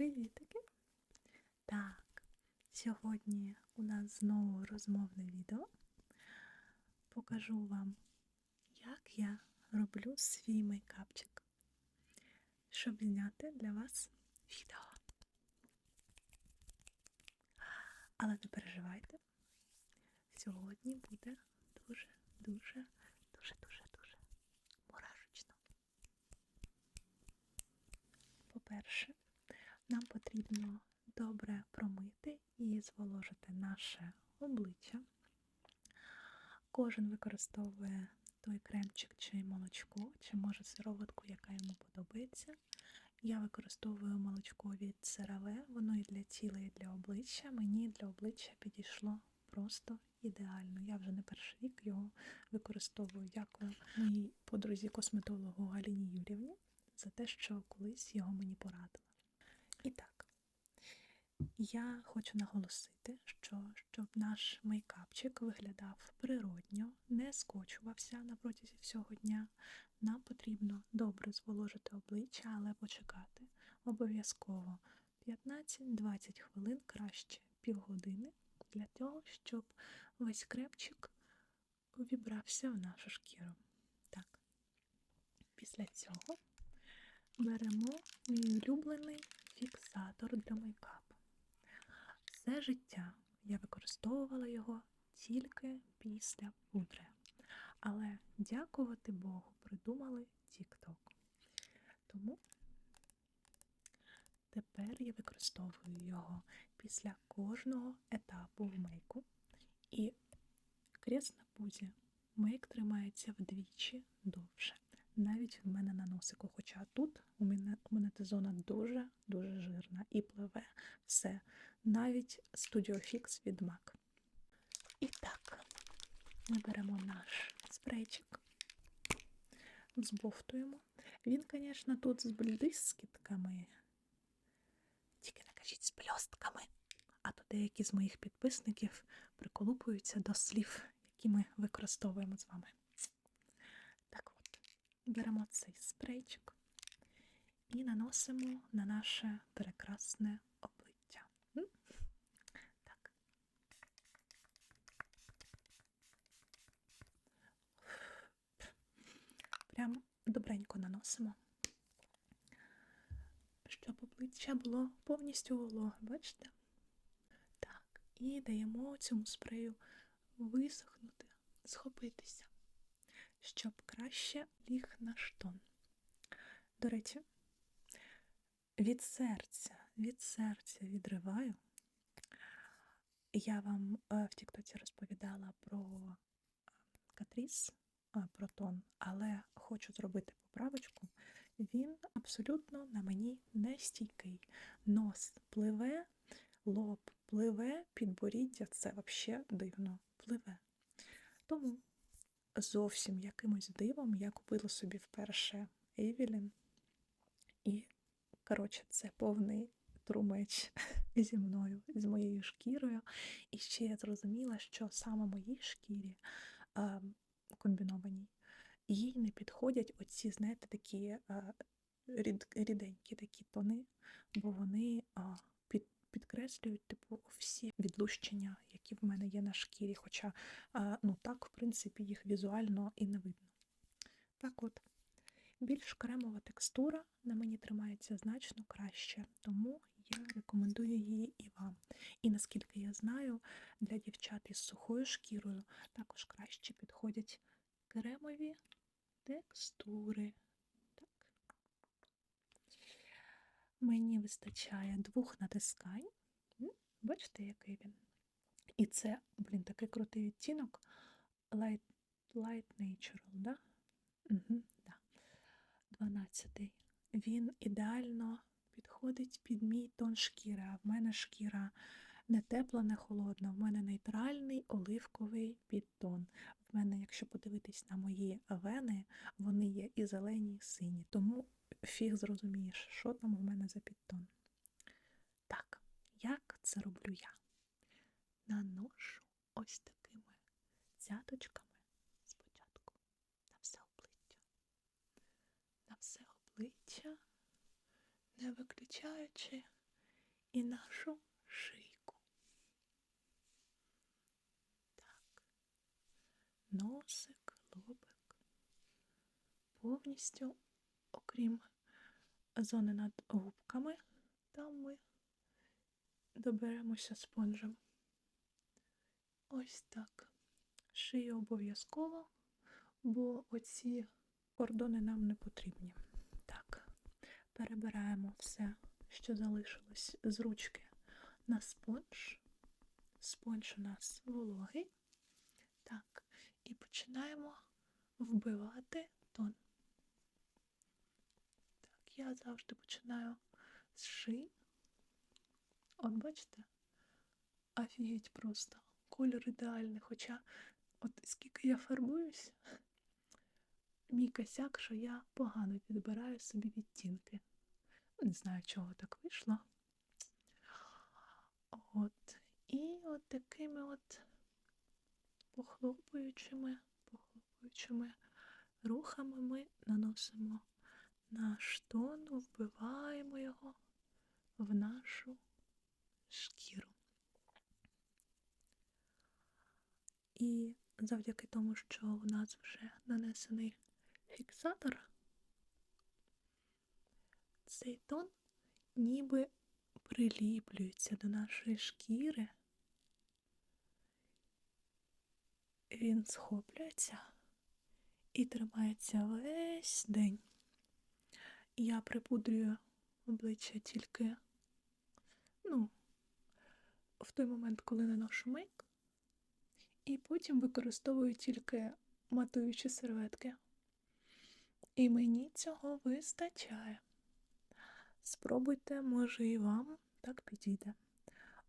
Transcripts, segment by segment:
Привітики! Так, сьогодні у нас знову розмовне відео. Покажу вам, як я роблю свій мейкапчик, щоб зняти для вас відео. Але не переживайте, сьогодні буде дуже, дуже, дуже, дуже, дуже мурашечно. По-перше, нам потрібно добре промити і зволожити наше обличчя. Кожен використовує той кремчик чи молочко, чи може сироватку, яка йому подобається. Я використовую молочко від CeraVe, воно і для тіла, і для обличчя. Мені для обличчя підійшло просто ідеально. Я вже не перший рік його використовую. Дякую моїй подрузі косметологу Галіні Юрівні за те, що колись його мені порадила. І так, я хочу наголосити, що щоб наш мейкапчик виглядав природньо, не скочувався на протязі всього дня, нам потрібно добре зволожити обличчя, але почекати обов'язково 15-20 хвилин, краще півгодини, для того, щоб весь кремчик увібрався в нашу шкіру. Так, після цього беремо мій улюблений фіксатор для мейкапу. Все життя я використовувала його тільки після пудри. Але дякувати Богу, придумали TikTok. Тому тепер я використовую його після кожного етапу в мейку. І крест на пузі мейк тримається вдвічі довше. Навіть в мене на носику. Хоча тут у мене у мене та зона дуже-дуже жирна і пливе все. Навіть Studio Fix від MAC. І так, ми беремо наш спрейчик, збовтуємо. Він, звісно, тут з блискітками. Тільки не кажіть з бльостками. А то деякі з моїх підписників приколупуються до слів, які ми використовуємо з вами. Беремо цей спрейчик і наносимо на наше прекрасне обличчя. Так. Прямо добренько наносимо, щоб обличчя було повністю вологе, бачите? Так, і даємо цьому спрею висохнути, схопитися, щоб краще ліг наш тон. До речі, від серця, від серця відриваю. Я вам в Тіктоці розповідала про Катріс, про тон, але хочу зробити поправочку. Він абсолютно на мені не стійкий. Нос пливе, лоб пливе, підборіддя це взагалі дивно пливе. Тому зовсім якимось дивом я купила собі вперше Евелін. І, коротше, це повний трумеч зі мною, з моєю шкірою. І ще я зрозуміла, що саме моїй шкірі а, комбінованій, їй не підходять оці, знаєте, такі рід, ріденькі такі тони, бо вони а, підкреслюють типу, всі відлущення, які в мене є на шкірі. Хоча ну так, в принципі, їх візуально і не видно. Так от. Більш кремова текстура на мені тримається значно краще, тому я рекомендую її і вам. І наскільки я знаю, для дівчат із сухою шкірою також краще підходять кремові текстури. Так. Мені вистачає двох натискань. Бачите, який він? І це, блін, такий крутий відтінок Light, Light Natural, да? Угу, да. 12. Він ідеально підходить під мій тон шкіри. А в мене шкіра не тепла, не холодна. В мене нейтральний оливковий підтон. В мене, якщо подивитись на мої вени, вони є і зелені, і сині. Тому фіг зрозумієш, що там у мене за підтон. Так, як це роблю я? Наношу ось такими цяточками спочатку на все обличчя. На все обличчя, не виключаючи і нашу шийку. Так. Носик, лобик. Повністю, окрім зони над губками, там ми доберемося спонжем. Ось так. Шию обов'язково, бо оці кордони нам не потрібні. Так, перебираємо все, що залишилось з ручки на спонж. Спонж у нас вологий. Так, і починаємо вбивати тон. Я завжди починаю з шиї. От бачите? Офігеть просто. Кольор ідеальний, хоча от скільки я фарбуюсь, мій косяк, що я погано підбираю собі відтінки. Не знаю, чого так вийшло. От. І от такими от похлопуючими, похлопуючими рухами ми наносимо наш тон, вбиваємо його в нашу шкіру. І завдяки тому, що у нас вже нанесений фіксатор, цей тон ніби приліплюється до нашої шкіри. Він схоплюється і тримається весь день. Я припудрюю обличчя тільки, ну, в той момент, коли наношу мейк, і потім використовую тільки матуючі серветки. І мені цього вистачає. Спробуйте, може, і вам так підійде.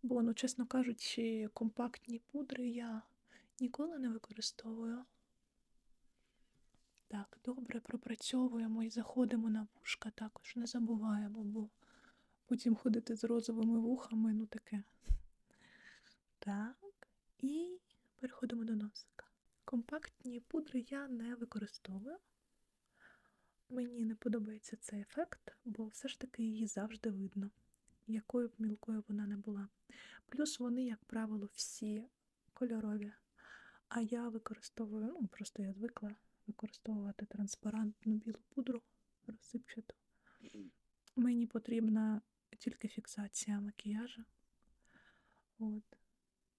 Бо, ну, чесно кажучи, компактні пудри я ніколи не використовую. Так, добре пропрацьовуємо і заходимо на вушка, також не забуваємо, бо потім ходити з розовими вухами, ну таке. Так, і переходимо до носика. Компактні пудри я не використовую. Мені не подобається цей ефект, бо все ж таки її завжди видно, якою б мілкою вона не була. Плюс вони, як правило, всі кольорові. А я використовую, ну, просто я звикла використовувати транспарантну білу пудру розсипчату. Мені потрібна тільки фіксація макіяжу. От.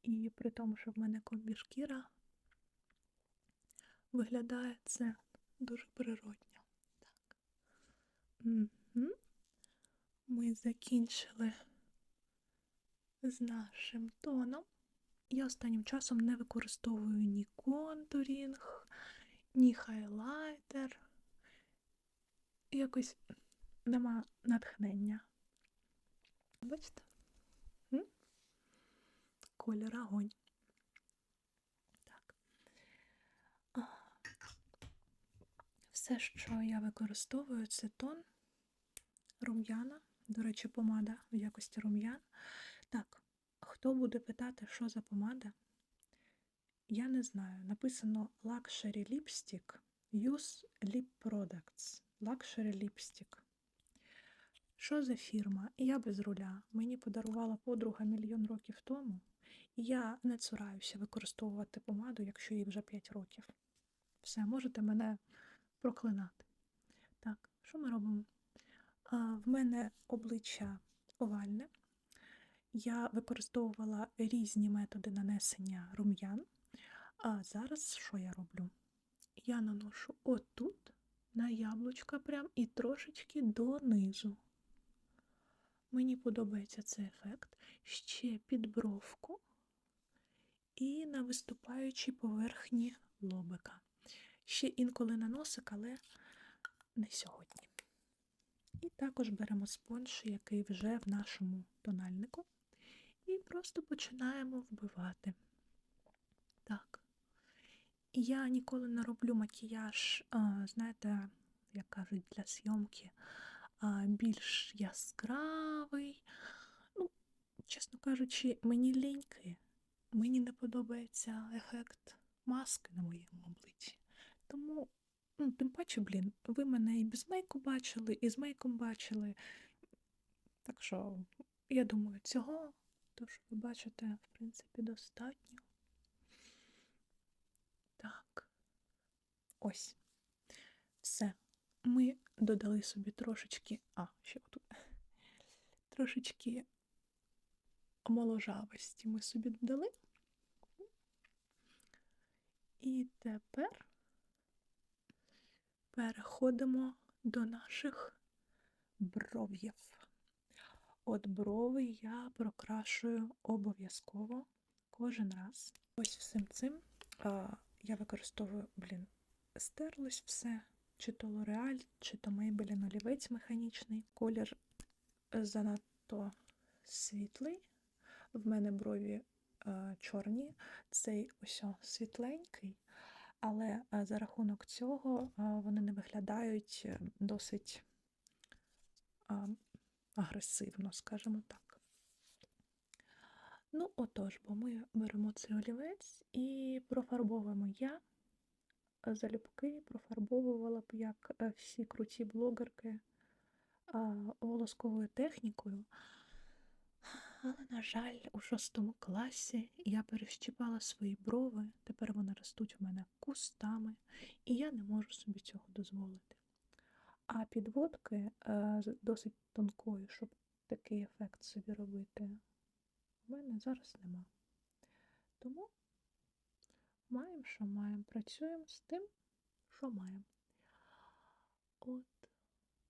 І при тому, що в мене комбішкіра, виглядає це дуже природньо. Так. Угу. Ми закінчили з нашим тоном. Я останнім часом не використовую ні контурінг, ні хайлайтер. Якось нема натхнення. Бачите? М? Колір огонь. Так. Все, що я використовую, це тон рум'яна. До речі, помада в якості рум'ян. Так, хто буде питати, що за помада? Я не знаю. Написано Luxury Lipstick Use Lip Products. Luxury Lipstick. Що за фірма? Я без руля. Мені подарувала подруга мільйон років тому. І я не цураюся використовувати помаду, якщо їй вже 5 років. Все, можете мене проклинати. Так, що ми робимо? А, в мене обличчя овальне. Я використовувала різні методи нанесення рум'ян. А зараз що я роблю? Я наношу отут на яблучка прям і трошечки донизу. Мені подобається цей ефект. Ще під бровку і на виступаючій поверхні лобика. Ще інколи на носик, але не сьогодні. І також беремо спонж, який вже в нашому тональнику, і просто починаємо вбивати. Так. Я ніколи не роблю макіяж, знаєте, як кажуть, для зйомки більш яскравий. Ну, чесно кажучи, мені ліньки. Мені не подобається ефект маски на моєму обличчі. Тому, ну, тим паче, блін, ви мене і без мейку бачили, і з мейком бачили. Так що Я думаю, цього, то що ви бачите, в принципі, достатньо. Так. Ось. Все. Ми додали собі трошечки. А, ще тут. Трошечки моложавості ми собі додали. І тепер переходимо до наших бров'їв. От брови я прокрашую обов'язково кожен раз. Ось всім цим а, я використовую, блін, стерлось все, чи то Лореаль, чи то Maybelline олівець механічний. Колір занадто світлий. В мене брові а, чорні, цей ось світленький, але а, за рахунок цього а, вони не виглядають е, досить а, агресивно, скажімо так. Ну, отож, бо ми беремо цей олівець і профарбовуємо я. Залюбки профарбовувала б, як е, всі круті блогерки волосковою технікою. Але, на жаль, у шостому класі я перещіпала свої брови, тепер вони ростуть у мене кустами, і я не можу собі цього дозволити. А підводки е, досить тонкою, щоб такий ефект собі робити, у мене зараз нема. Тому маємо, що маємо. Працюємо з тим, що маємо. От,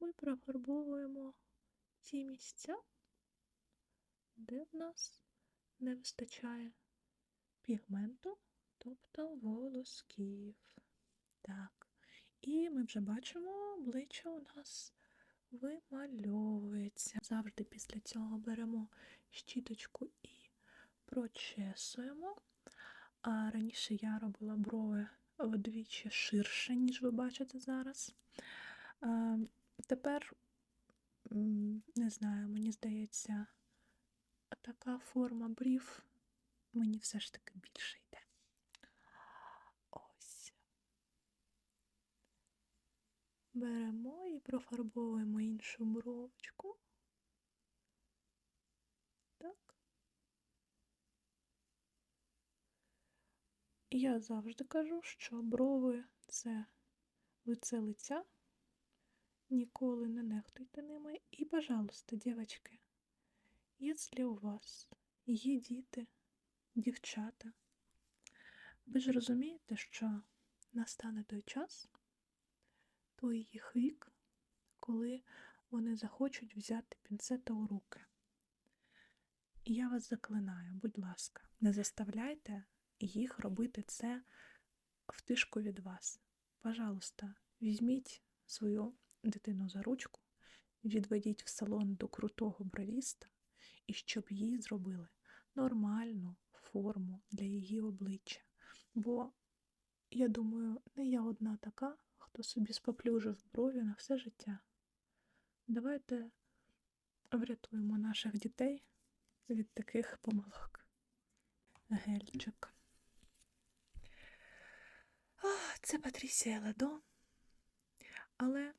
ми профарбовуємо ті місця, де в нас не вистачає пігменту, тобто волосків. Так. І ми вже бачимо, обличчя у нас вимальовується. Завжди після цього беремо щіточку і прочесуємо. А раніше я робила брови вдвічі ширше, ніж ви бачите зараз. Тепер, не знаю, мені здається, така форма брів мені все ж таки більше йде. Ось. Беремо і профарбовуємо іншу бровочку. Так. Я завжди кажу, що брови це лице лиця. Ніколи не нехтуйте ними. І, пожалуйста, дівчатки, якщо у вас є діти, дівчата, ви ж розумієте, що настане той час, той їх вік, коли вони захочуть взяти пінцета у руки. І я вас заклинаю, будь ласка, не заставляйте їх робити це втишку від вас. Пожалуйста, візьміть свою дитину за ручку, відведіть в салон до крутого бровіста, і щоб їй зробили нормальну форму для її обличчя. Бо, я думаю, не я одна така, хто собі споплюжив брові на все життя. Давайте врятуємо наших дітей від таких помилок. Гельчик. О, це Патрісія Ледо. Але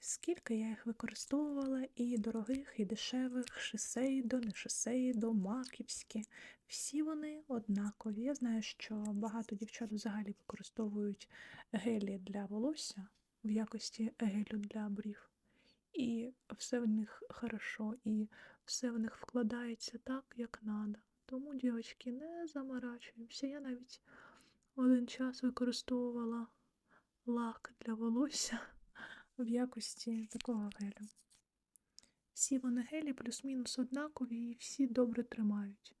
скільки я їх використовувала, і дорогих, і дешевих, шисейдо, не шисейдо, маківські, всі вони однакові. Я знаю, що багато дівчат взагалі використовують гелі для волосся в якості гелю для брів. І все в них хорошо, і все в них вкладається так, як надо. Тому, дівчатки, не заморачуємося. Я навіть один час використовувала лак для волосся в якості такого гелю. Всі вони гелі плюс-мінус однакові і всі добре тримають.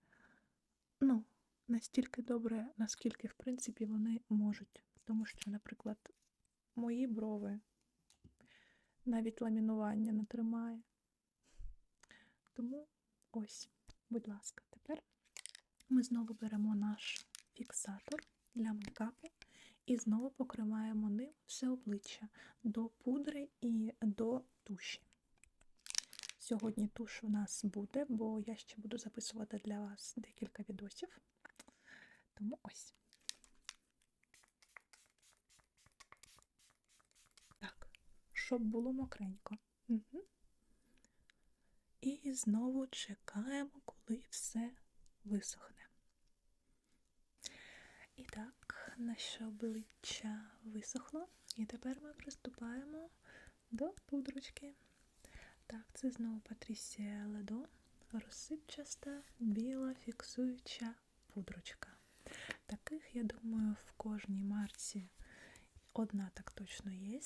Ну, настільки добре, наскільки, в принципі, вони можуть. Тому що, наприклад, мої брови навіть ламінування не тримає. Тому ось, будь ласка, тепер ми знову беремо наш фіксатор для мейкапу і знову покриваємо ним все обличчя до пудри і до туші. Сьогодні туш у нас буде, бо я ще буду записувати для вас декілька відосів. Тому ось. Так, щоб було мокренько. Угу. І знову чекаємо, коли все висохне. І так, наше обличчя висохло, і тепер ми приступаємо до пудрочки. Так, це знову Патрісія Ледо, розсипчаста, біла, фіксуюча пудрочка. Таких, я думаю, в кожній марці одна так точно є.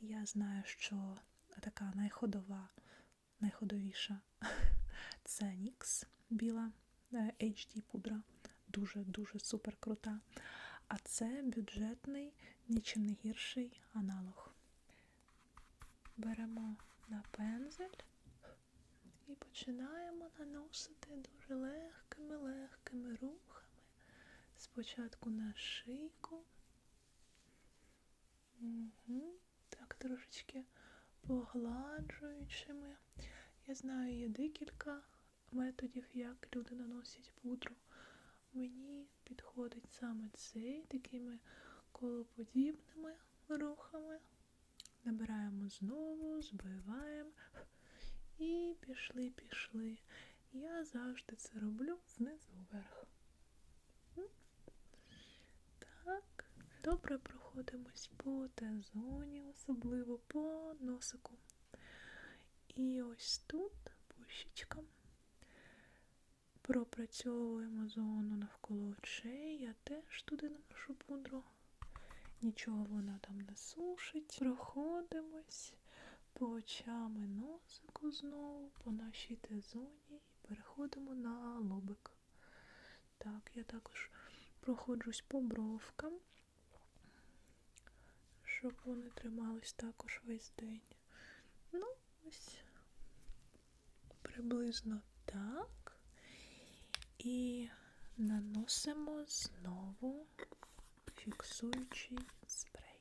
Я знаю, що така найходова, найходовіша це NYX біла е, HD пудра. Дуже-дуже супер крута. А це бюджетний, нічим не гірший аналог. Беремо на пензель і починаємо наносити дуже легкими-легкими рухами. Спочатку на шийку. Угу. Так, трошечки погладжуючими. Я знаю, є декілька методів, як люди наносять пудру. Мені підходить саме цей такими колоподібними рухами. Набираємо знову, збиваємо і пішли-пішли. Я завжди це роблю знизу вверх. Так, добре проходимось по Т-зоні, особливо по носику. І ось тут по. Пропрацьовуємо зону навколо очей. Я теж туди наношу пудру. Нічого вона там не сушить. Проходимось по очам і носику знову, по нашій Т-зоні і переходимо на лобик. Так, я також проходжусь по бровкам, щоб вони тримались також весь день. Ну, ось приблизно так. І наносимо знову фіксуючий спрей.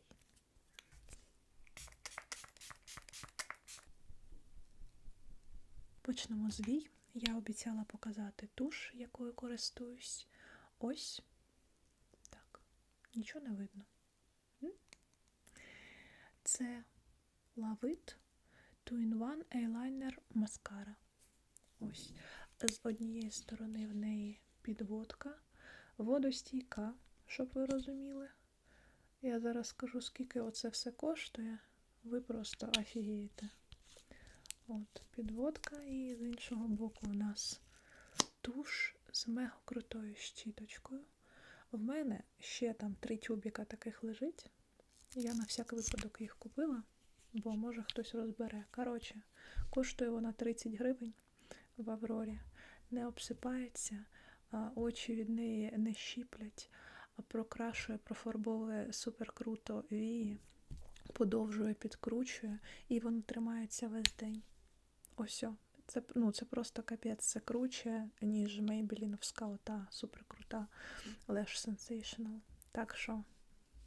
Почнемо з вій. Я обіцяла показати туш, якою користуюсь. Ось так. Нічого не видно. Це Lavit 2-in-1 Eyeliner Mascara. Ось. З однієї сторони в неї підводка, водостійка, щоб ви розуміли. Я зараз скажу, скільки оце все коштує. Ви просто офігієте. От, підводка, і з іншого боку у нас туш з мега крутою щіточкою. В мене ще там три тюбіка таких лежить. Я на всякий випадок їх купила, бо може хтось розбере. Коротше, коштує вона 30 гривень в Аврорі, не обсипається, очі від неї не щіплять, прокрашує, профарбовує супер круто вії, подовжує, підкручує, і воно тримається весь день. Ось. Це ну, це просто капець, це круче, ніж Мейбеліновська ота супер крута Lash Sensational. Так що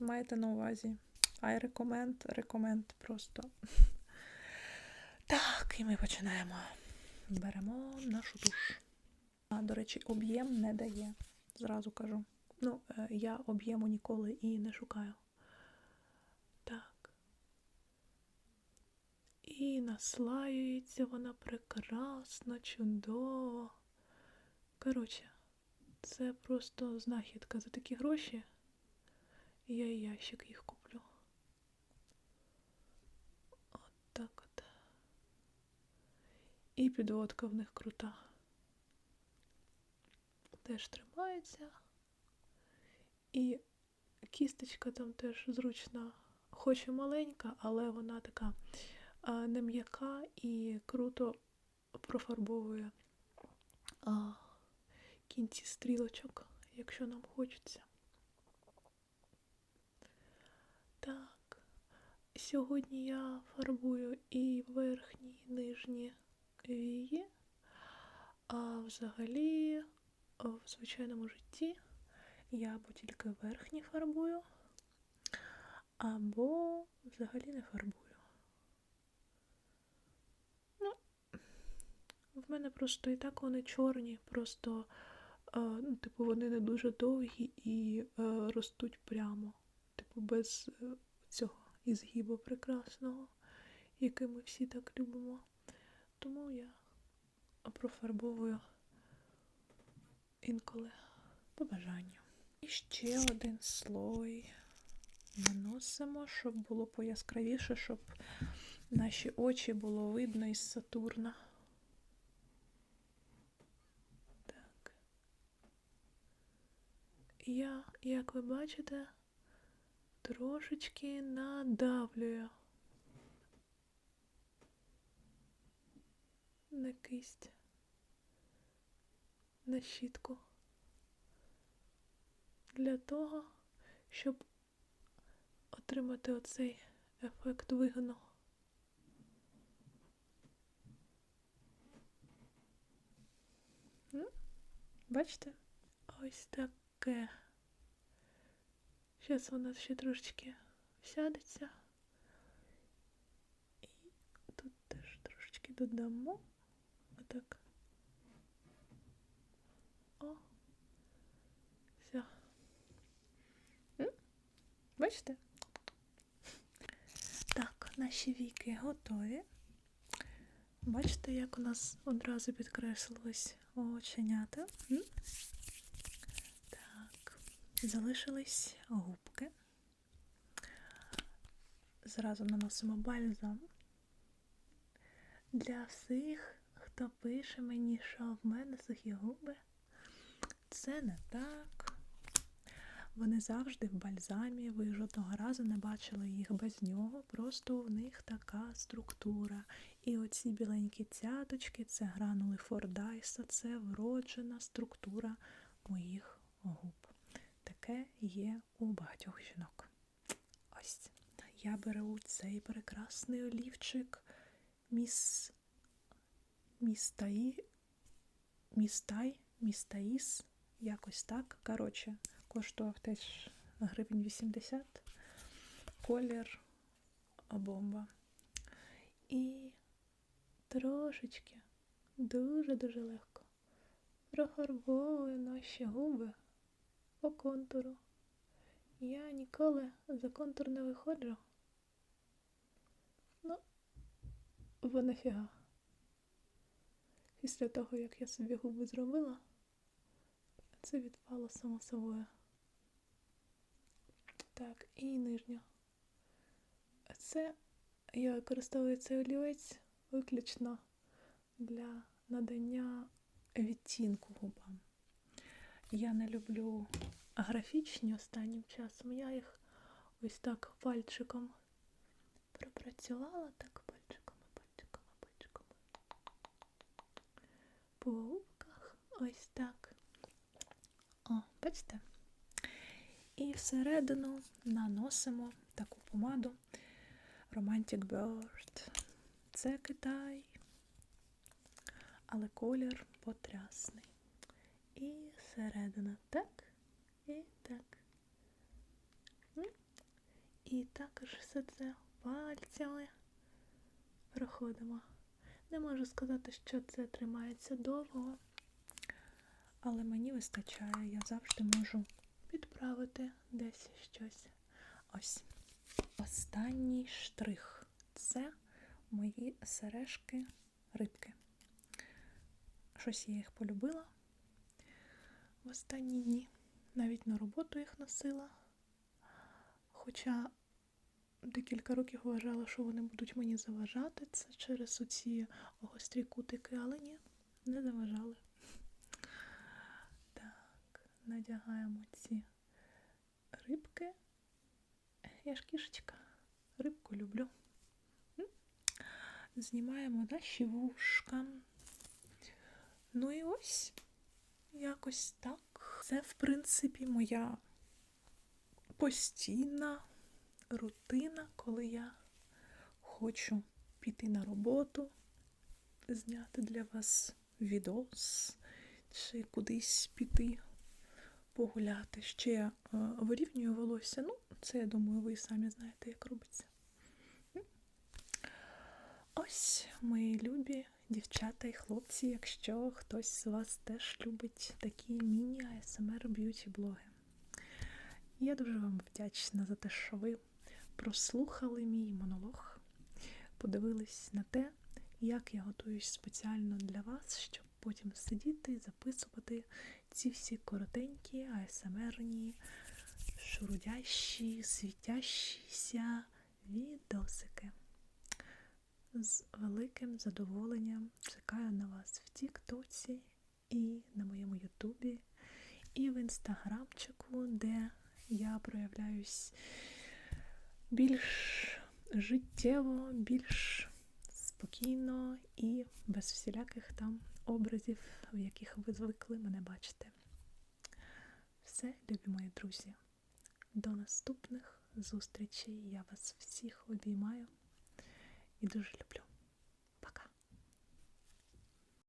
маєте на увазі. I recommend, recommend просто. Так, і ми починаємо. Беремо нашу туш. А, До речі, об'єм не дає. Зразу кажу. Ну, е, я об'єму ніколи і не шукаю. Так. І наслаюється вона прекрасно, чудово. Коротше, це просто знахідка за такі гроші. Я і ящик їх куплю. От так от. І підводка в них крута. Теж тримається. І кісточка там теж зручна, хоч і маленька, але вона така не м'яка і круто профарбовує а, кінці стрілочок, якщо нам хочеться. Так, сьогодні я фарбую і верхні, і нижні вії, а взагалі в звичайному житті я або тільки верхні фарбую, або взагалі не фарбую. Ну, в мене просто і так вони чорні, просто, ну, типу, вони не дуже довгі і е, ростуть прямо, типу, без е, цього ізгибу прекрасного, який ми всі так любимо. Тому я профарбовую інколи по бажанню. І ще один слой наносимо, щоб було пояскравіше, щоб наші очі було видно із Сатурна. Так. Я, як ви бачите, трошечки надавлюю на кисть, на щітку для того, щоб отримати оцей ефект вигину. М? Бачите? Ось таке. Зараз нас ще трошечки сядеться. І тут теж трошечки додамо. Отак. О. Все. Бачите? Так, наші віки готові. Бачите, як у нас одразу підкреслились оченята. Так, залишились губки. Зразу наносимо бальзам. Для всіх, хто пише мені, що в мене сухі губи, це не так. Вони завжди в бальзамі, ви жодного разу не бачили їх без нього, просто в них така структура. І оці біленькі цяточки це гранули Фордайса, це вроджена структура моїх губ. Таке є у багатьох жінок. Ось я беру цей прекрасний олівчик міс... містаї... містай, містаїс, якось так. Коротше, коштував теж гривень 80, колір бомба. І трошечки, дуже-дуже легко профарбовую наші губи по контуру. Я ніколи за контур не виходжу. Ну, бо нафіга. Після того, як я собі губи зробила, це відпало само собою. Так, і нижня. Це я використовую цей олівець виключно для надання відтінку губам. Я не люблю графічні останнім часом. Я їх ось так пальчиком пропрацювала, так пальчиками, По губках ось так. О, бачите? І всередину наносимо таку помаду Romantic Bird. Це Китай, але колір потрясний. І всередину так, і так. І також все це пальцями проходимо. Не можу сказати, що це тримається довго, але мені вистачає, я завжди можу підправити десь щось. Ось. Останній штрих це мої сережки рибки. Щось я їх полюбила в останні дні. Навіть на роботу їх носила. Хоча декілька років вважала, що вони будуть мені заважати це через оці гострі кутики, але ні, не заважали. Так, надягаємо ці рибки. Я ж кішечка, рибку люблю. Знімаємо наші вушка. Ну і ось якось так. Це, в принципі, моя постійна рутина, коли я хочу піти на роботу, зняти для вас відос чи кудись піти погуляти. Ще я вирівнюю волосся. Ну, це, я думаю, ви самі знаєте, як робиться. Ось, мої любі дівчата і хлопці, якщо хтось з вас теж любить такі міні-АСМР б'юті блоги. Я дуже вам вдячна за те, що ви прослухали мій монолог, подивились на те, як я готуюсь спеціально для вас, щоб потім сидіти і записувати ці всі коротенькі, АСМРні, шурудящі, світящіся відосики. З великим задоволенням чекаю на вас в Тіктоці і на моєму Ютубі, і в інстаграмчику, де я проявляюсь більш життєво, більш спокійно і без всіляких там образів, в яких ви звикли мене бачити. Все, любі мої друзі. До наступних зустрічей. Я вас всіх обіймаю і дуже люблю.